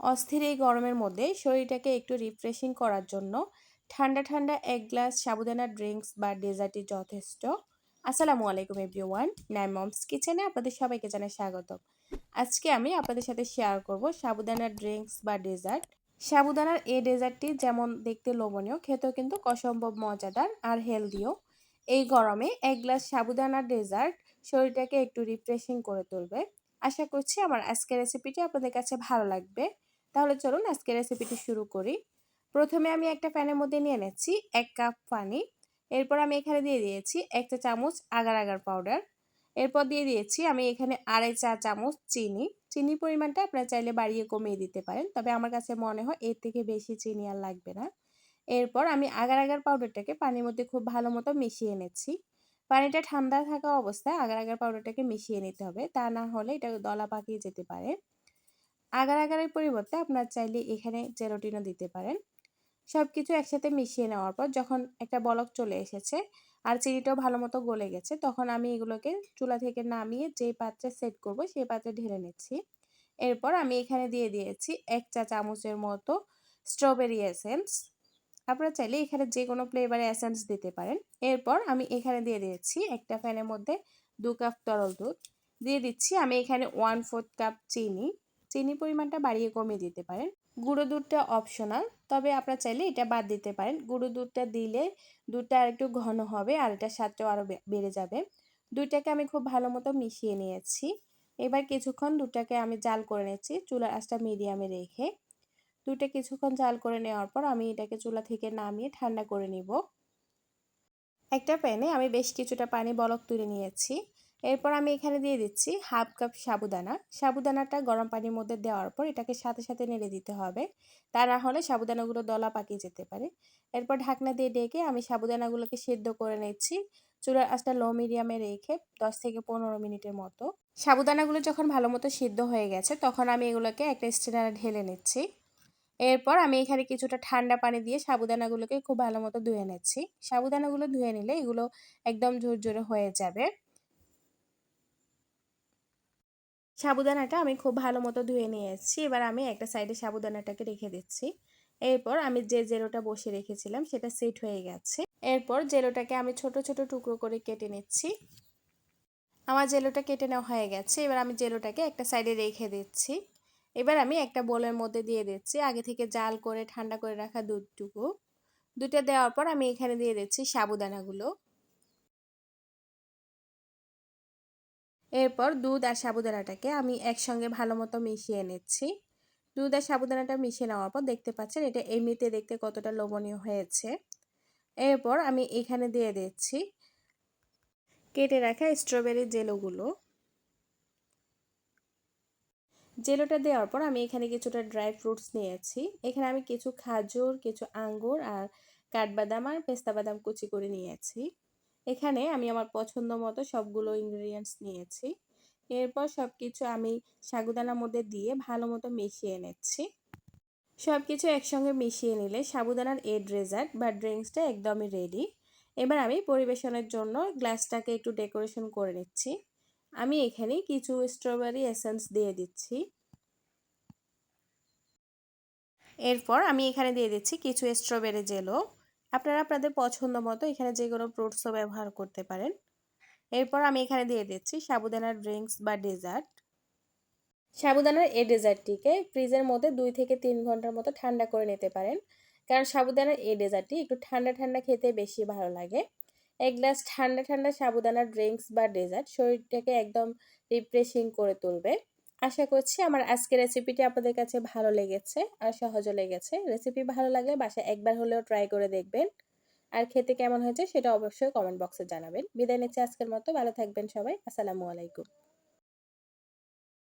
অস্থির এই গরমের মধ্যে শরীরটাকে একটু রিফ্রেশিং করার জন্য ঠান্ডা ঠান্ডা এক গ্লাস সাবুদানা ড্রিঙ্কস বা ডেজার্টই যথেষ্ট। আসসালামু আলাইকুম এভরিওয়ান নাইম মমস কিচেনে আপনাদের সবাইকে জানাই স্বাগত আজকে আমি আপনাদের সাথে শেয়ার করব সাবুদানা ড্রিঙ্কস বা ডেজার্ট সাবুদানার এই ডেজার্টটি যেমন দেখতে লোভনীয়, খেতেও কিন্তু অসম্ভব মজাদার আর হেলদিও এই গরমে এক গ্লাস সাবুদানার ডেজার্ট শরীরটাকে একটু রিফ্রেশিং করে তুলবে। আশা করছি আমার আজকের রেসিপিটি আপনাদের কাছে ভালো লাগবে। তাহলে চলুন আজকে রেসিপিটি শুরু করি। প্রথমে আমি একটা প্যানের মধ্যে নিয়ে নিচ্ছি এক কাপ পানি। এরপর আমি এখানে দিয়ে দিয়েছি একটা চামচ আগার আগার পাউডার এরপর দিয়ে দিয়েছি আমি এখানে আড়াই চা চামচ চিনি। চিনির পরিমাণটা আপনারা চাইলে বাড়িয়ে কমিয়ে দিতে পারেন, তবে আমার কাছে মনে হয় এর থেকে বেশি চিনি আর লাগবে না। এরপর আমি আগার আগার পাউডারটাকে পানির মধ্যে খুব ভালো মতো মিশিয়ে নেছি পানিটা ঠান্ডা থাকা অবস্থায় আগার আগার পাউডারটাকে মিশিয়ে নিতে হবে, তা না হলে এটা দলা পাকিয়ে যেতে পারে। আগার আগারের পরিবর্তে আপনার চাইলে এখানে জেরোটিনও দিতে পারেন। সব কিছু একসাথে মিশিয়ে নেওয়ার পর যখন একটা বলক চলে এসেছে আর চিনিটাও ভালো মতো গলে গেছে, তখন আমি এগুলোকে চুলা থেকে নামিয়ে যে পাত্রে সেট করব সেই পাত্রে ঢেলে নিচ্ছি। এরপর আমি এখানে দিয়ে দিয়েছি এক চা চামচের মতো স্ট্রবেরি এসেন্স। আপনারা চাইলে এখানে যে কোনো ফ্লেভারে এসেন্স দিতে পারেন। এরপর আমি এখানে দিয়ে দিয়েছি একটা ফ্যানের মধ্যে দু কাপ তরল দুধ। দিয়ে দিচ্ছি আমি এখানে ওয়ান ফোর্থ কাপ চিনি। চিনি পরিমাণটা বাড়িয়ে কমিয়ে দিতে পারেন। গুঁড়ো দুধটা অপশনাল তবে আপনারা চাইলে এটা বাদ দিতে পারেন। গুঁড়ো দুধটা দিলে দুধটা আর একটু ঘন হবে আর এটার স্বাদটাও আরও বেড়ে যাবে। দুধটাকে আমি খুব ভালো মতো মিশিয়ে নিয়েছি। এবার কিছুক্ষণ দুধটাকে আমি জাল করে নিয়েছি চুলার আঁচটা মিডিয়ামে রেখে। দুধটা কিছুক্ষণ জাল করে নেওয়ার পর আমি এটাকে চুলা থেকে নামিয়ে ঠান্ডা করে নিব। একটা প্যানে আমি বেশ কিছুটা পানি বলক তুলে নিয়েছি। এরপর আমি এখানে দিয়ে দিচ্ছি হাফ কাপ সাবুদানা। সাবুদানাটা গরম পানির মধ্যে দেওয়ার পর এটাকে সাথে সাথে নেড়ে দিতে হবে। তা না হলে সাবুদানাগুলো দলা পাকিয়ে যেতে পারে। এরপর ঢাকনা দিয়ে ডেকে আমি সাবুদানাগুলোকে সেদ্ধ করে নিচ্ছি। চুলার আঁচটা লো মিডিয়ামে রেখে দশ থেকে পনেরো মিনিটের মতো। সাবুদানাগুলো যখন ভালো মতো সিদ্ধ হয়ে গেছে, তখন আমি এগুলোকে একটা স্টেনারে ঢেলে নিচ্ছি। এরপর আমি এখানে কিছুটা ঠান্ডা পানি দিয়ে সাবুদানাগুলোকে খুব ভালো মতো ধুয়ে নিচ্ছি। সাবুদানাগুলো ধুয়ে নিলে এগুলো একদম ঝুরঝুরে হয়ে যাবে। সাবুদানাটা আমি খুব ভালো মতো ধুয়ে নিয়ে এসেছি। এবার আমি একটা সাইডে সাবুদানাটাকে রেখে দিচ্ছি। এরপর আমি যে জেরোটা বসে রেখেছিলাম সেটা সেট হয়ে গেছে। এরপর জেলোটাকে আমি ছোট ছোট টুকরো করে কেটে নিচ্ছি। আমার জেলোটা কেটে নেওয়া হয়ে গেছে। এবার আমি জেলোটাকে একটা সাইডে রেখে দিচ্ছি। এবার আমি একটা বোলের মধ্যে দিয়ে দিচ্ছি। আগে থেকে জাল করে, ঠান্ডা করে রাখা দুধটুকু। দুধটা দেওয়ার পর আমি এখানে দিয়ে দিচ্ছি সাবুদানাগুলো। এরপর দুধ আর সাবুদানাটাকে আমি একসঙ্গে ভালো মতো মিশিয়ে নিচ্ছি। দুধ আর সাবুদানাটা মিশিয়ে নেওয়ার পর দেখতে পাচ্ছেন এটা এমনিতে দেখতে কতটা লোভনীয় হয়েছে। এরপর আমি এখানে দিয়ে দিচ্ছি কেটে রাখা স্ট্রবেরি জেলোগুলো। জেলোটা দেওয়ার পর আমি এখানে কিছুটা ড্রাই ফ্রুটস নিয়েছি। এখানে আমি কিছু খাজুর, কিছু আঙ্গুর আর কাঠবাদাম আর পেস্তা বাদাম কুচি করে নিয়েছি। এখানে আমি আমার পছন্দ মতো সবগুলো ইনগ্রিডিয়েন্টস নিয়েছি। এরপর সব কিছু আমি সাগুদানার মধ্যে দিয়ে ভালো মতো মিশিয়ে নিচ্ছি। সব কিছু একসঙ্গে মিশিয়ে নিলে সাবুদানার এ ড্রেজার্ট বা ড্রিঙ্কসটা একদমই রেডি এবার আমি পরিবেশনের জন্য গ্লাসটাকে একটু ডেকোরেশন করে নিচ্ছি। আমি এখানে কিছু স্ট্রবেরি এসেন্স দিয়ে দিচ্ছি। এরপর আমি এখানে দিয়ে দিচ্ছি কিছু স্ট্রবেরি জেলো আপনারা আপনাদের পছন্দ মতো এখানে যে কোনো ফ্রুটসও ব্যবহার করতে পারেন। এরপর আমি এখানে দিয়ে দিচ্ছি সাবুদানার ড্রিঙ্কস বা ডেজার্ট সাবুদানার এই ডেজার্টটিকে ফ্রিজের মধ্যে দুই থেকে তিন ঘণ্টার মতো ঠান্ডা করে নিতে পারেন। কারণ সাবুদানার এই ডেজার্টটি একটু ঠান্ডা ঠান্ডা খেতে বেশি ভালো লাগে। এক গ্লাস ঠান্ডা ঠান্ডা সাবুদানার ড্রিঙ্কস বা ডেজার্ট শরীরটাকে একদম রিফ্রেশিং করে তুলবে। আশা করছি আমার আজকে রেসিপিটি আপনাদের কাছে ভালো লেগেছে আর সহজও লেগেছে। রেসিপি ভালো লাগলে বাসায় একবার হলেও ট্রাই করে দেখবেন। আর খেতে কেমন হয়েছে সেটা অবশ্যই কমেন্ট বক্সে জানাবেন। বিদায় নিচ্ছে আজকের মতো। ভালো থাকবেন সবাই। আসসালামু আলাইকুম।